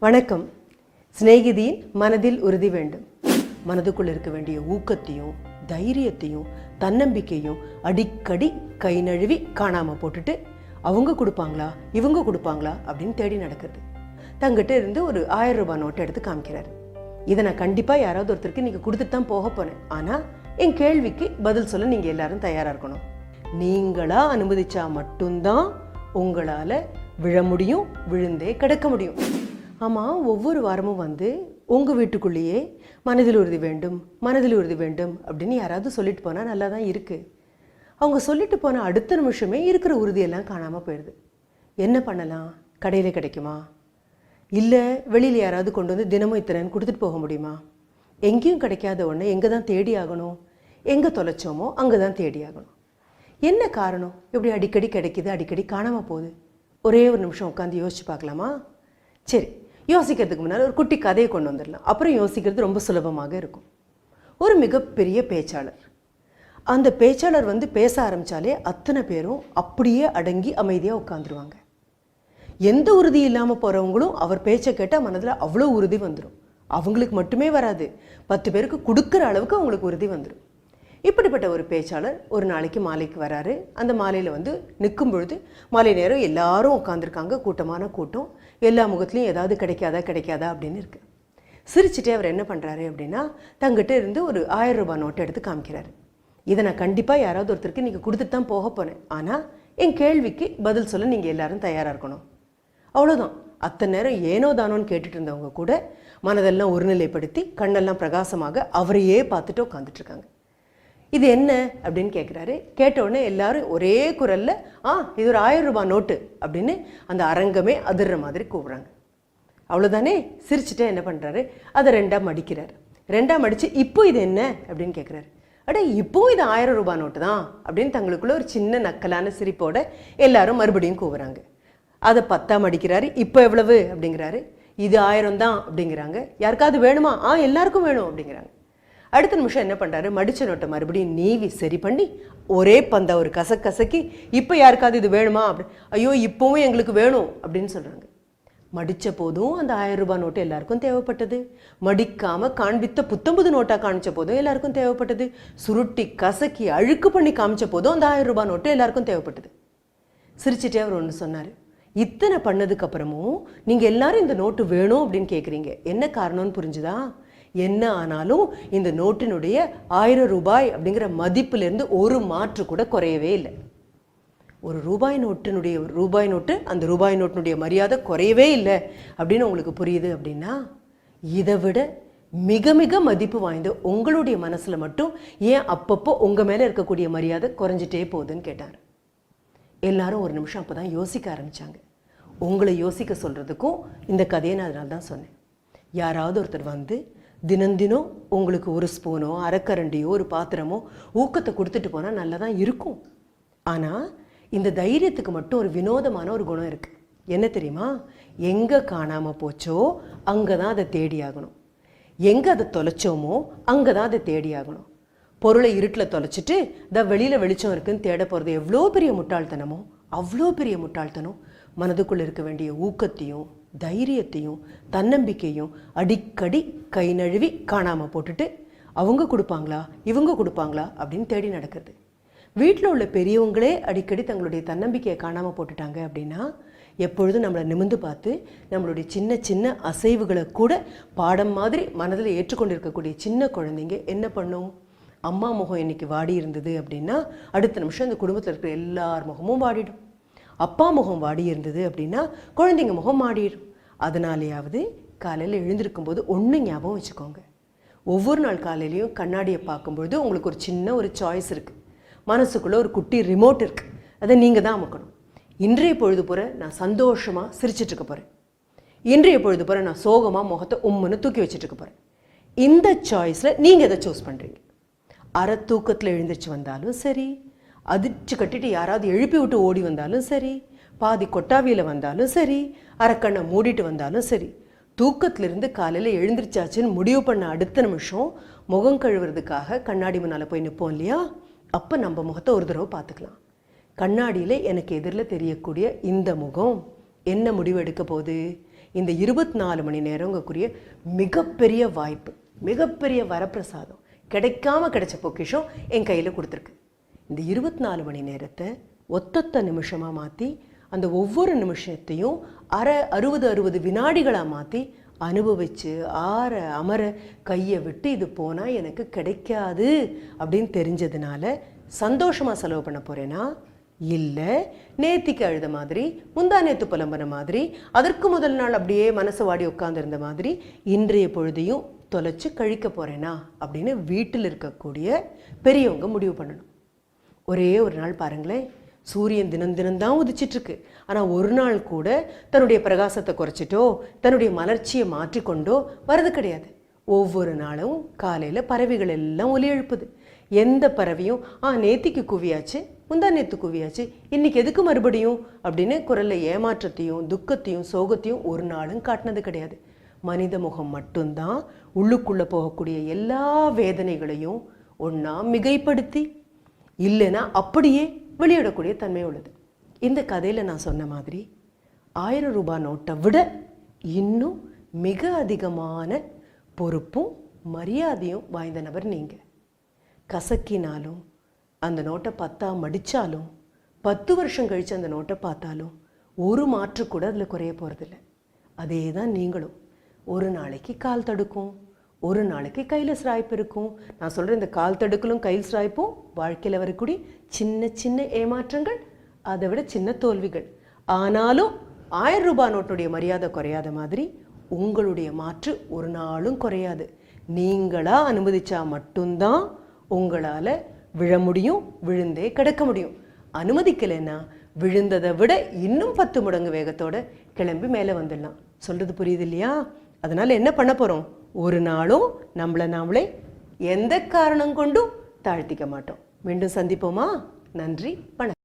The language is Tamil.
வணக்கம். சிநேகிதியின் மனதில் உறுதி வேண்டும். மனதுக்குள்ள இருக்க வேண்டிய ஊக்கத்தையும் தைரியத்தையும் தன்னம்பிக்கையும் அடிக்கடி கை நழுவி காணாமல் போட்டுட்டு அவங்க கொடுப்பாங்களா? இவங்க கொடுப்பாங்களா? அப்படின்னு தேடி நடக்குது தங்கிட்ட இருந்து ஒரு ஆயிரம் ரூபாய் நோட்டை எடுத்து காமிக்கிறாரு. இதை நான் கண்டிப்பாக யாராவது ஒருத்தருக்கு நீங்கள் கொடுத்துட்டு தான் போக போனேன் ஆனா என் கேள்விக்கு பதில் சொல்ல நீங்க எல்லாரும் தயாராக இருக்கணும். நீங்களா அனுமதிச்சா மட்டும்தான் உங்களால விழ முடியும் விழுந்தே கிடக்க முடியும். ஆமாம் ஒவ்வொரு வாரமும் வந்து உங்கள் வீட்டுக்குள்ளேயே மனதில் உறுதி வேண்டும் மனதில் உறுதி வேண்டும் அப்படின்னு யாராவது சொல்லிட்டு போனால் நல்லா தான் இருக்குது அவங்க சொல்லிட்டு போன அடுத்த நிமிஷமே இருக்கிற உறுதியெல்லாம் காணாமல் போயிடுது என்ன பண்ணலாம்? கடையில் கிடைக்குமா? இல்லை வெளியில் யாராவது கொண்டு வந்து தினமும் இத்தனைன்னு கொடுத்துட்டு போக முடியுமா? எங்கேயும் கிடைக்காத ஒன்று எங்கே தான் தேடி ஆகணும்? எங்கே தொலைச்சோமோ அங்கே தான் தேடி ஆகணும். என்ன காரணம்? இப்படி அடிக்கடி கிடைக்கிது அடிக்கடி காணாமல் போகுது. ஒரே ஒரு நிமிஷம் உட்காந்து யோசிச்சு பார்க்கலாமா? சரி யோசிக்கிறதுக்கு முன்னால் ஒரு குட்டி கதையை கொண்டு வந்துடலாம். அப்புறம் யோசிக்கிறது ரொம்ப சுலபமாக இருக்கும். ஒரு மிகப்பெரிய பேச்சாளர். அந்த பேச்சாளர் வந்து பேச ஆரம்பித்தாலே அத்தனை பேரும் அப்படியே அடங்கி அமைதியாக உட்காந்துருவாங்க எந்த உறுதி இல்லாமல் போகிறவங்களும் அவர் பேச்சை கேட்டால் மனதில் அவ்வளோ உறுதி வந்துடும் அவங்களுக்கு மட்டுமே வராது. பத்து பேருக்கு கொடுக்குற அளவுக்கு அவங்களுக்கு உறுதி வந்துடும் இப்படிப்பட்ட ஒரு பேச்சாளர் ஒரு நாளைக்கு மாலைக்கு வராரு. அந்த மாலையில் வந்து நிற்கும் பொழுது மாலை நேரம் எல்லாரும் உட்காந்துருக்காங்க கூட்டமான கூட்டம். எல்லா முகத்துலையும் ஏதாவது கிடைக்காதா கிடைக்காதா அப்படின்னு இருக்குது சிரிச்சுட்டே அவர் என்ன பண்ணுறாரு அப்படின்னா தங்கிட்ட இருந்து ஒரு ஆயிரம் ரூபாய் நோட்டை எடுத்து காமிக்கிறாரு. இதை நான் கண்டிப்பாக யாராவது ஒருத்தருக்கு நீங்கள் கொடுத்துட்டு தான் போக போகிறேன் ஆனால் என் கேள்விக்கு பதில் சொல்ல நீங்கள் எல்லாரும் தயாராக இருக்கணும். அவ்வளோதான் அத்தனை நேரம் ஏனோ தானோன்னு கேட்டுட்டு இருந்தவங்க கூட மனதெல்லாம் ஒருநிலைப்படுத்தி கண்ணெல்லாம் பிரகாசமாக அவரையே பார்த்துட்டு உட்காந்துட்ருக்காங்க இது என்ன அப்படின்னு கேட்குறாரு கேட்ட உடனே எல்லாரும் ஒரே குரலில் ஆ இது ஒரு ஆயிரம் ரூபாய் நோட்டு அப்படின்னு அந்த அரங்கமே அதிர்ற மாதிரி கூப்பிட்றாங்க. அவ்வளோதானே சிரிச்சுட்டே என்ன பண்ணுறாரு அதை ரெண்டாக மடிக்கிறார். ரெண்டாக மடித்து இப்போ இது என்ன? அப்படின்னு கேட்குறாரு அட இப்போவும் இது ஆயிரம் ரூபாய் நோட்டு தான் அப்படின்னு தங்களுக்குள்ள ஒரு சின்ன நக்கலான சிரிப்போட எல்லாரும் மறுபடியும் கூவுறாங்க. அதை பத்தா மடிக்கிறாரு. இப்போ எவ்வளவு? அப்படிங்கிறாரு. இது ஆயிரம் தான் அப்படிங்கிறாங்க. யாருக்காவது வேணுமா? ஆ எல்லாருக்கும் வேணும் அப்படிங்கிறாங்க. அடுத்த நிமிஷம் என்ன பண்ணுறாரு மடிச்ச நோட்டை மறுபடியும் நீவி சரி பண்ணி ஒரே பந்த ஒரு கசக் கசக்கி இப்போ யாருக்காவது இது வேணுமா? அப்படி ஐயோ இப்போவும் எங்களுக்கு வேணும் அப்படின்னு சொல்கிறாங்க மடித்த போதும் அந்த ஆயிரம் ரூபாய் நோட்டு எல்லாருக்கும் தேவைப்பட்டது. மடிக்காமல் காண்பித்த புத்தம்புது நோட்டாக காமிச்ச போதும் எல்லாருக்கும் தேவைப்பட்டது. சுருட்டி கசக்கி அழுக்கு பண்ணி காமிச்ச போதும் அந்த ஆயிரம் ரூபாய் நோட்டு எல்லாருக்கும் தேவைப்பட்டது. சிரிச்சிட்டே அவர் ஒன்று சொன்னார். இத்தனை பண்ணதுக்கப்புறமும் நீங்கள் எல்லாரும் இந்த நோட்டு வேணும் அப்படின்னு கேட்குறீங்க என்ன காரணம்னு புரிஞ்சுதா? என்ன ஆனாலும் இந்த நோட்டினுடைய ஆயிரம் ரூபாய் அப்படிங்கிற மதிப்பிலிருந்து ஒரு மாற்று கூட குறையவே இல்லை. ஒரு ரூபாய் நோட்டினுடைய ரூபாய் நோட்டு அந்த ரூபாய் நோட்டினுடைய மரியாதை குறையவே இல்லை அப்படின்னு உங்களுக்கு புரியுது அப்படின்னா இதை விட மிக மிக மதிப்பு வாய்ந்த உங்களுடைய மனசில் மட்டும் ஏன் அப்பப்போ உங்கள் மேலே இருக்கக்கூடிய மரியாதை குறைஞ்சிட்டே போகுதுன்னு கேட்டார். எல்லாரும் ஒரு நிமிஷம் அப்போ தான் யோசிக்க ஆரம்பித்தாங்க உங்களை யோசிக்க சொல்கிறதுக்கும் இந்த கதையை நான் அதனால தான் சொன்னேன். யாராவது ஒருத்தர் வந்து தினம் தினம் உங்களுக்கு ஒரு ஸ்பூனோ அரைக்கரண்டியோ ஒரு பாத்திரமோ ஊக்கத்தை கொடுத்துட்டு போனால் நல்லா தான் இருக்கும். ஆனால் இந்த தைரியத்துக்கு மட்டும் ஒரு வினோதமான ஒரு குணம் இருக்குது என்ன தெரியுமா? எங்கே காணாமல் போச்சோ அங்கே தான் அதை தேடி ஆகணும். எங்கே அதை தொலைச்சோமோ அங்கே தான் அதை தேடி ஆகணும். பொருளை இருட்டில் தொலைச்சிட்டு த வெளியில் வெளிச்சம் இருக்குன்னு தேட போகிறது எவ்வளோ பெரிய முட்டாள்தனமோ அவ்வளோ பெரிய முட்டாள்தனம். மனதுக்குள்ளே இருக்க வேண்டிய ஊக்கத்தையும் தைரியத்தையும் தன்னம்பிக்கையும் அடிக்கடி கை நழுவி காணாமல் போட்டுட்டு அவங்க கொடுப்பாங்களா? இவங்க கொடுப்பாங்களா? அப்படின்னு தேடி நடக்குது வீட்டில் உள்ள பெரியவங்களே அடிக்கடி தங்களுடைய தன்னம்பிக்கையை காணாமல் போட்டுட்டாங்க அப்படின்னா எப்பொழுதும் நம்மளை நிமிந்து பார்த்து நம்மளுடைய சின்ன சின்ன அசைவுகளை கூட பாடம் மாதிரி மனதில் ஏற்றுக்கொண்டிருக்கக்கூடிய சின்ன குழந்தைங்க என்ன பண்ணும்? அம்மா முகம் இன்னைக்கு வாடி இருந்தது அப்படின்னா அடுத்த நிமிஷம் இந்த குடும்பத்தில் இருக்கிற எல்லார் முகமும் வாடிடும். அப்பா முகம் வாடி இருந்தது அப்படின்னா குழந்தைங்க முகம் மாடிடும் அதனாலேயாவது காலையில் எழுந்திருக்கும் போது ஒன்று ஞாபகம் வச்சுக்கோங்க. ஒவ்வொரு நாள் காலையிலையும் கண்ணாடியை பார்க்கும்பொழுது உங்களுக்கு ஒரு சின்ன ஒரு சாய்ஸ் இருக்குது மனசுக்குள்ளே ஒரு குட்டி ரிமோட் இருக்குது அதை நீங்கள் தான் அமுக்கணும். இன்றைய பொழுது போகிற நான் சந்தோஷமாக சிரிச்சிட்டு இருக்க போகிறேன் இன்றைய பொழுது போகிற நான் சோகமாக முகத்தை உம்முன்னு தூக்கி வச்சுட்டு போகிறேன் இந்த சாய்ஸில் நீங்கள் எதை சூஸ் பண்ணுறீங்க அரை தூக்கத்தில் எழுந்திரிச்சு வந்தாலும் சரி அதிர்ச்சி கட்டிட்டு யாராவது எழுப்பி விட்டு ஓடி வந்தாலும் சரி பாதி கொட்டாவியில் வந்தாலும் சரி அரக்கண்ணை மூடிட்டு வந்தாலும் சரி தூக்கத்திலிருந்து காலையில் எழுந்திரிச்சாச்சுன்னு முடிவு பண்ண அடுத்த நிமிஷம் முகம் கழுவுறதுக்காக கண்ணாடி முன்னால் போய் நிற்போம் இல்லையா? அப்போ நம்ம முகத்தை ஒரு தடவை பார்த்துக்கலாம். கண்ணாடியில் எனக்கு எதிரில் தெரியக்கூடிய இந்த முகம் என்ன முடிவு எடுக்க போகுது? இந்த இருபத்தி நாலு மணி நேரங்கக்கூடிய மிகப்பெரிய வாய்ப்பு மிகப்பெரிய வரப்பிரசாதம் கிடைக்காம கிடைச்ச பொக்கிஷம் என் கையில் கொடுத்துருக்கு. இந்த இருபத்தி நாலு மணி நேரத்தை ஒத்தொத்த நிமிஷமாக மாற்றி அந்த ஒவ்வொரு நிமிஷத்தையும் அரை அறுபது அறுபது வினாடிகளாக மாற்றி அனுபவித்து ஆற அமர கையை விட்டு இது போனால் எனக்கு கிடைக்காது அப்படின்னு தெரிஞ்சதுனால சந்தோஷமாக செலவு பண்ண போகிறேன்னா இல்லை நேத்திக்கு அழுத மாதிரி முந்தா நேத்து புலம்புன மாதிரி அதற்கு முதல் நாள் அப்படியே மனசு வாடி உட்காந்துருந்த மாதிரி இன்றைய பொழுதையும் தொலைச்சு கழிக்க போகிறேனா அப்படின்னு வீட்டில் இருக்கக்கூடிய பெரியவங்க முடிவு பண்ணணும். ஒரே ஒரு நாள் பாருங்களேன். சூரியன் தினம் தினம்தான் உதிச்சிட்ருக்கு. ஆனால் ஒரு நாள் கூட தன்னுடைய பிரகாசத்தை குறைச்சிட்டோ தன்னுடைய மலர்ச்சியை மாற்றிக்கொண்டோ வரது கிடையாது. ஒவ்வொரு நாளும் காலையில் பறவைகள் எல்லாம் ஒலி எழுப்புது. எந்த பறவையும் ஆ நேத்திக்கு குவியாச்சு முந்தா நேத்து குவியாச்சு இன்னைக்கு எதுக்கு மறுபடியும்? அப்படின்னு குரல்ல ஏமாற்றத்தையும் துக்கத்தையும் சோகத்தையும் ஒரு நாளும் காட்டினது கிடையாது. மனித முகம் மட்டும்தான் உள்ளுக்குள்ளே போகக்கூடிய எல்லா வேதனைகளையும் ஒன்றா மிகைப்படுத்தி இல்லைன்னா அப்படியே வெளியிடக்கூடிய தன்மை உள்ளது. இந்த கதையில் நான் சொன்ன மாதிரி ஆயிரம் ரூபாய் நோட்டை விட இன்னும் மிக அதிகமான பொறுப்பும் மரியாதையும் வாய்ந்த நபர் நீங்கள் கசக்கினாலும் அந்த நோட்டை பத்தா மடித்தாலும் பத்து வருஷம் கழித்து அந்த நோட்டை பார்த்தாலும் ஒரு மாற்று கூட அதில் குறைய போகிறதில்ல அதே தான் நீங்களும். ஒரு நாளைக்கு கால் தடுக்கும். ஒரு நாளைக்கு கையில் சிராய்ப்பு இருக்கும். நான் சொல்கிற இந்த கால் தடுக்கலும் கையில் சிராய்ப்பும் வாழ்க்கையில் வரக்கூடிய சின்ன சின்ன ஏமாற்றங்கள் அதை விட சின்ன தோல்விகள். ஆனாலும் ஆயிரம் ரூபாய் நோட்டுடைய மரியாதை குறையாத மாதிரி உங்களுடைய மாற்று ஒரு நாளும் குறையாது. நீங்களா அனுமதிச்சா மட்டும்தான் உங்களால் விழ முடியும் விழுந்தே கிடக்க முடியும். அனுமதிக்கலைன்னா விழுந்ததை விட இன்னும் பத்து மடங்கு வேகத்தோட கிளம்பி மேலே வந்துடலாம். சொல்றது புரியுது இல்லையா? அதனால என்ன பண்ண போறோம்? ஒரு நாளும் நம்மளை நாமளே எந்த காரணம் கொண்டும் தாழ்த்திக்க மாட்டோம். மீண்டும் சந்திப்போமா? நன்றி வணக்கம்.